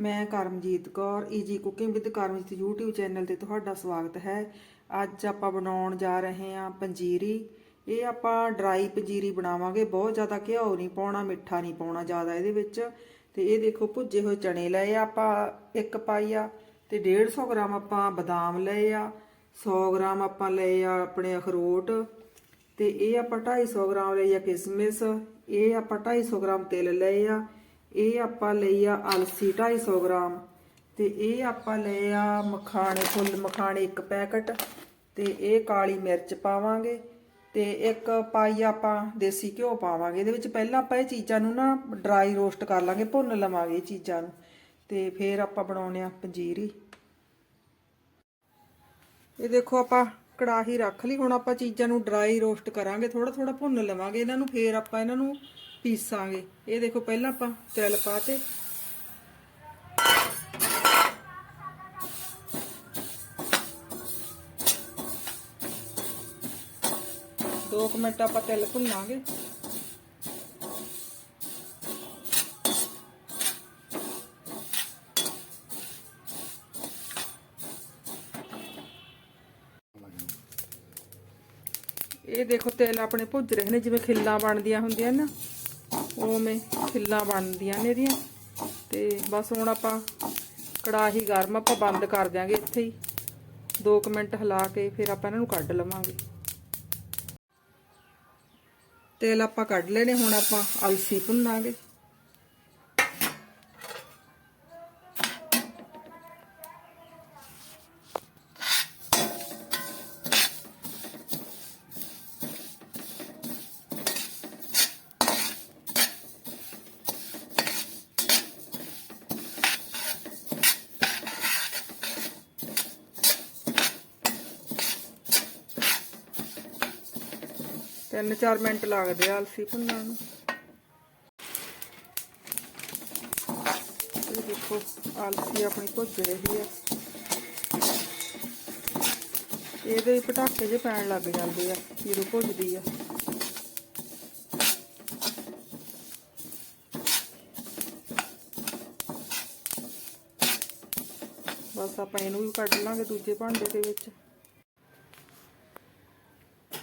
ਮੈਂ Karamjit Kaur easy cooking with Karamjit YouTube channel ਤੇ ਤੁਹਾਡਾ ਸਵਾਗਤ ਹੈ। ਅੱਜ ਆਪਾਂ ਬਣਾਉਣ ਜਾ ਰਹੇ ਹਾਂ ਪੰਜੀਰੀ। ਇਹ ਆਪਾਂ ਡਰਾਈ ਪੰਜੀਰੀ ਬਣਾਵਾਂਗੇ। ਬਹੁਤ ਜ਼ਿਆਦਾ ਘਿਓ ਨਹੀਂ ਪਾਉਣਾ, ਮਿੱਠਾ ਨਹੀਂ ਪਾਉਣਾ ਜ਼ਿਆਦਾ ਇਹਦੇ ਵਿੱਚ। ਤੇ ਇਹ ਦੇਖੋ ਭੁੱਜੇ ਹੋਏ ਚਣੇ ਲਏ ਆ ਆਪਾਂ ਇੱਕ ਪਾਈਆ ਤੇ 150 ਗ੍ਰਾਮ ਆਪਾਂ ਬਦਾਮ ਲਏ ਆ 100 ਗ੍ਰਾਮ ਆਪਾਂ ਲਏ ਆ ਆਪਣੇ ਅਖਰੋਟ ਤੇ ਇਹ ਆਪਾਂ 250 ਗ੍ਰਾਮ ਲਈ ਆ ਕਿਸਮਿਸ, ਇਹ ਆਪਾਂ 250 ਗ੍ਰਾਮ ਤਿਲ ਲਏ ਆ। ਇਹ ਆਪਾਂ ਲਈ ਆ ਅਲਸੀ 250 ਗ੍ਰਾਮ ਤੇ ਇਹ ਆਪਾਂ ਲਏ ਆ ਮਖਾਣੇ, ਫੁੱਲ ਮਖਾਣੇ ਇੱਕ ਪੈਕਟ ਤੇ ਇਹ ਕਾਲੀ ਮਿਰਚ ਪਾਵਾਂਗੇ ਤੇ ਇੱਕ ਪਾਈ ਆਪਾਂ ਦੇਸੀ ਘਿਓ ਪਾਵਾਂਗੇ। ਇਹਦੇ ਵਿੱਚ ਪਹਿਲਾਂ ਆਪਾਂ ਇਹ ਚੀਜ਼ਾਂ ਨੂੰ ਨਾ ਡਰਾਈ ਰੋਸਟ ਕਰ ਲਾਂਗੇ, ਭੁੰਨ ਲਵਾਂਗੇ ਇਹ ਚੀਜ਼ਾਂ ਨੂੰ ਤੇ ਫਿਰ ਆਪਾਂ ਬਣਾਉਣੇ ਆ ਪੰਜੀਰੀ। ਇਹ ਦੇਖੋ ਆਪਾਂ ਕੜਾਹੀ ਰੱਖ ਲਈ, ਹੁਣ ਆਪਾਂ ਚੀਜ਼ਾਂ ਨੂੰ ਡਰਾਈ ਰੋਸਟ ਕਰਾਂਗੇ ਥੋੜਾ ਥੋੜਾ ਭੁੰਨ ਲਵਾਂਗੇ। ਇਹਨਾਂ ਨੂੰ ਫੇਰ ਆਪਾਂ ਇਹਨਾਂ ਨੂੰ ਪੀਸਾਂਗੇ। ਇਹ ਦੇਖੋ ਪਹਿਲਾਂ ਆਪਾਂ ਤਿਲ ਪਾਤੇ। ਦੋ ਕੁ ਮਿੰਟ ਆਪਾਂ ਤਿਲ ਭੁੰਨਾਂਗੇ। ਇਹ ਦੇਖੋ ਤਿਲ ਆਪਣੇ ਭੁੱਜ ਰਹੇ ਨੇ, ਜਿਵੇਂ ਖਿੱਲਾਂ ਬਣਦੀਆਂ ਹੁੰਦੀਆਂ ਨਾ ਉਵੇਂ ਖਿੱਲਾਂ ਬਣਦੀਆਂ ਨੇ ਇਹਦੀਆਂ। ਤੇ ਬਸ ਹੁਣ ਆਪਾਂ ਕੜਾਹੀ ਗਰਮ ਆਪਾਂ ਬੰਦ ਕਰ ਦਿਆਂਗੇ ਇੱਥੇ ਹੀ। 2 ਮਿੰਟ ਹਿਲਾ ਕੇ ਫਿਰ ਆਪਾਂ ਇਹਨਾਂ ਨੂੰ ਕੱਢ ਲਵਾਂਗੇ। ਤੇਲ ਆਪਾਂ ਕੱਢ ਲੈਣੇ, ਹੁਣ ਆਪਾਂ ਅਲਸੀ ਭੁੰਨਾਂਗੇ। ਤਿੰਨ ਚਾਰ ਮਿੰਟ ਲੱਗਦੇ ਆ ਅਲਸੀ ਭੁੰਨਣ ਨੂੰ। ਇਹ ਦੇਖੋ, ਅਲਸੀ ਆਪਣੀ ਭੁੱਜ ਰਹੀ ਆ। ਇਹਦੇ ਹੀ ਪਟਾਕੇ ਜੇ ਪੈਣ ਲੱਗ ਜਾਂਦੇ ਆ ਜਦੋਂ ਭੁੱਜਦੀ ਆ। ਬਸ ਆਪਾਂ ਇਹਨੂੰ ਵੀ ਕੱਢ ਲਾਂਗੇ ਦੂਜੇ ਭਾਂਡੇ ਦੇ ਵਿੱਚ।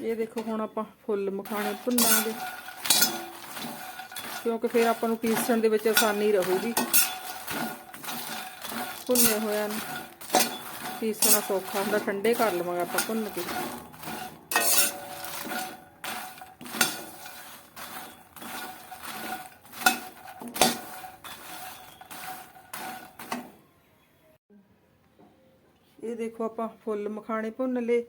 ਇਹ ਦੇਖੋ ਹੁਣ ਆਪਾਂ ਫੁੱਲ ਮਖਾਣੇ ਭੁੰਨਾਂਗੇ। ਕਿਉਂਕਿ ਫਿਰ ਆਪਾਂ ਨੂੰ ਪੀਸਣ ਦੇ ਵਿੱਚ ਆਸਾਨੀ ਰਹੂਗੀ। ਭੁੰਨੇ ਹੋਇਆਂ ਨੂੰ ਪੀਸਣਾ ਸੌਖਾ ਹੁੰਦਾ, ਠੰਡੇ ਕਰ ਲਵਾਂਗੇ ਆਪਾਂ ਭੁੰਨ ਕੇ। ਇਹ ਦੇਖੋ ਆਪਾਂ ਫੁੱਲ ਮਖਾਣੇ ਭੁੰਨ ਲਏ।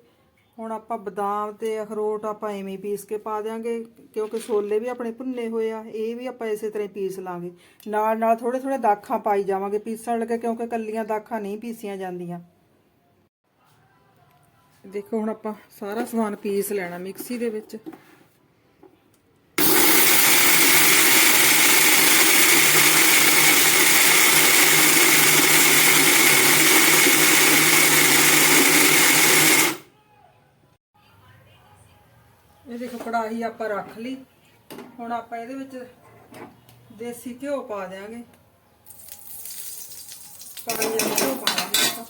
ਹੁਣ ਆਪਾਂ ਬਦਾਮ ਤੇ ਅਖਰੋਟ ਆਪਾਂ ਐਵੇਂ ਪੀਸ ਕੇ ਪਾ ਦਿਆਂਗੇ, ਕਿਉਂਕਿ ਛੋਲੇ ਵੀ ਆਪਣੇ ਭੁੰਨੇ ਹੋਏ ਆ, ਇਹ ਵੀ ਆਪਾਂ ਇਸੇ ਤਰ੍ਹਾਂ ਹੀ ਪੀਸ ਲਾਂਗੇ। ਨਾਲ ਨਾਲ ਥੋੜੇ ਥੋੜੇ ਦਾਖਾਂ ਪਾਈ ਜਾਵਾਂਗੇ, ਪੀਸਣ ਲੱਗੇ ਕਿਉਂਕਿ ਕੱਲੀਆਂ ਦਾਖਾਂ ਨਹੀਂ ਪੀਸੀਆਂ ਜਾਂਦੀਆਂ। ਦੇਖੋ ਹੁਣ ਆਪਾਂ ਸਾਰਾ ਸਮਾਨ ਪੀਸ ਲੈਣਾ ਮਿਕਸੀ ਦੇ ਵਿੱਚ। ਇਹ ਦੇਖੋ ਕੜਾਹੀ ਆਪਾਂ ਰੱਖ ਲਈ। ਹੁਣ ਆਪਾਂ ਇਹਦੇ ਵਿੱਚ ਦੇਸੀ ਘਿਓ ਪਾ ਦਿਆਂਗੇ। ਪਾਣੀ ਦਾ ਘਿਓ ਪਾਵਾਂਗੇ ਆਪਾਂ।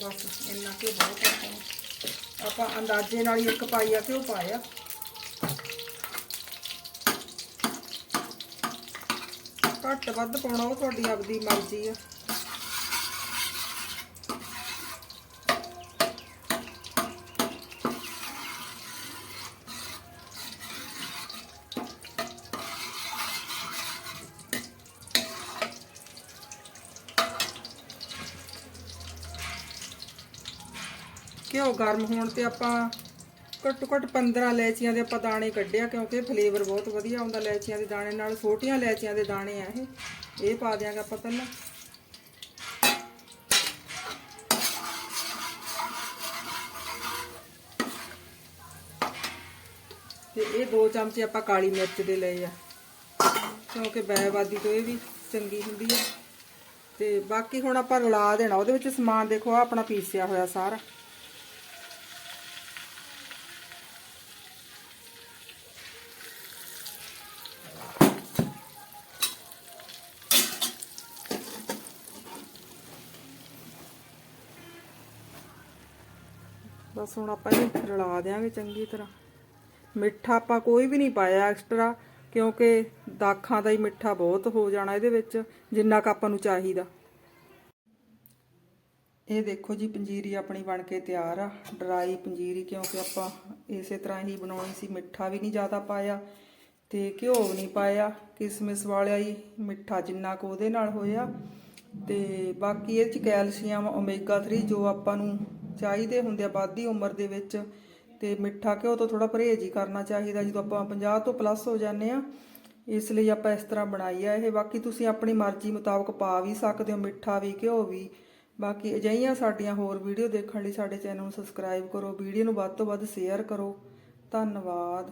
ਬਸ ਇੰਨਾ ਘਿਓ ਬਹੁਤ ਆਪਾਂ ਆਪਾਂ ਅੰਦਾਜ਼ੇ ਨਾਲ ਹੀ ਇੱਕ ਪਾਈਆ ਘਿਓ ਪਾਇਆ। ਘੱਟ ਵੱਧ ਪਾਉਣਾ ਉਹ ਤੁਹਾਡੀ ਆਪਦੀ ਮਰਜ਼ੀ ਆ। ਘਿਓ ਗਰਮ ਹੋਣ ਤੇ ਆਪਾਂ ਘੱਟੋ ਘੱਟ 15 ਇਲਾਇਚੀਆਂ ਦੇ ਆਪਾਂ ਦਾਣੇ ਕੱਢਿਆ ਕਿਉਂਕਿ ਫਲੇਵਰ ਬਹੁਤ ਵਧੀਆ ਆਉਂਦਾ ਲੈਚੀਆਂ ਦੇ ਦਾਣੇ ਨਾਲ, ਛੋਟੀਆਂ ਲੈਚੀਆਂ ਦੇ ਦਾਣੇ ਆ ਇਹ। ਇਹ ਪਾ ਦਿਆਂਗੇ ਆਪਾਂ ਪਹਿਲਾਂ। ਤੇ ਇਹ ਦੋ ਚਮਚੇ ਆਪਾਂ ਕਾਲੀ ਮਿਰਚ ਦੇ ਲਏ ਆ। ਕਿਉਂਕਿ ਬੈਵਾਦੀ ਤੋਂ ਇਹ ਵੀ ਚੰਗੀ ਹੁੰਦੀ ਹੈ ਤੇ ਬਾਕੀ ਹੁਣ ਆਪਾਂ ਰਲਾ ਦੇਣਾ, ਉਹਦੇ ਵਿੱਚ ਸਮਾਨ ਦੇਖੋ ਆ ਆਪਣਾ ਪੀਸਿਆ ਹੋਇਆ ਸਾਰਾ। ਬਸ ਹੁਣ ਆਪਾਂ ਇਹਨੂੰ ਰਲਾ ਦਿਆਂਗੇ ਚੰਗੀ ਤਰ੍ਹਾਂ। ਮਿੱਠਾ ਆਪਾਂ ਕੋਈ ਵੀ ਨਹੀਂ ਪਾਇਆ ਐਕਸਟਰਾ ਕਿਉਂਕਿ ਦਾਖਾਂ ਦਾ ਹੀ ਮਿੱਠਾ ਬਹੁਤ ਹੋ ਜਾਣਾ ਇਹਦੇ ਵਿੱਚ, ਜਿੰਨਾ ਕੁ ਆਪਾਂ ਨੂੰ ਚਾਹੀਦਾ। ਇਹ ਦੇਖੋ ਜੀ, ਪੰਜੀਰੀ ਆਪਣੀ ਬਣ ਕੇ ਤਿਆਰ ਆ। ਡਰਾਈ ਪੰਜੀਰੀ, ਕਿਉਂਕਿ ਆਪਾਂ ਇਸੇ ਤਰ੍ਹਾਂ ਹੀ ਬਣਾਉਣੀ ਸੀ। ਮਿੱਠਾ ਵੀ ਨਹੀਂ ਜ਼ਿਆਦਾ ਪਾਇਆ ਤੇ ਘਿਓ ਵੀ ਨਹੀਂ ਪਾਇਆ। ਕਿਸਮਿਸ ਵਾਲਿਆ ਹੀ ਮਿੱਠਾ ਜਿੰਨਾ ਕੁ ਉਹਦੇ ਨਾਲ ਹੋਇਆ। ਤੇ ਬਾਕੀ ਇਹ ਚ ਕੈਲਸ਼ੀਅਮ ਓਮੇਗਾ 3 ਜੋ ਆਪਾਂ ਨੂੰ ਚਾਹੀਦੇ ਹੁੰਦੇ ਆ, ਵੱਧਦੀ ਉਮਰ ਦੇ ਵਿੱਚ ਤੇ ਮਿੱਠਾ ਘਿਓ ਤੋਂ ਥੋੜਾ ਪਰਹੇਜ਼ ਹੀ ਕਰਨਾ ਚਾਹੀਦਾ। ਜਦੋਂ ਆਪਾਂ 50 ਤੋਂ ਪਲੱਸ ਹੋ ਜਾਂਦੇ ਆ ਇਸ ਲਈ ਆਪਾਂ ਇਸ ਤਰ੍ਹਾਂ ਬਣਾਈ ਆ ਇਹ। ਬਾਕੀ ਤੁਸੀਂ ਆਪਣੀ ਮਰਜ਼ੀ ਮੁਤਾਬਕ ਪਾ ਵੀ ਸਕਦੇ ਹੋ, ਮਿੱਠਾ ਵੀ, ਘਿਓ ਵੀ। ਬਾਕੀ ਅਜਿਹੀਆਂ ਸਾਡੀਆਂ ਹੋਰ ਵੀਡੀਓ ਦੇਖਣ ਲਈ ਸਾਡੇ ਚੈਨਲ ਨੂੰ ਸਬਸਕ੍ਰਾਈਬ ਕਰੋ, ਵੀਡੀਓ ਨੂੰ ਵੱਧ ਤੋਂ ਵੱਧ ਸ਼ੇਅਰ ਕਰੋ। ਧੰਨਵਾਦ।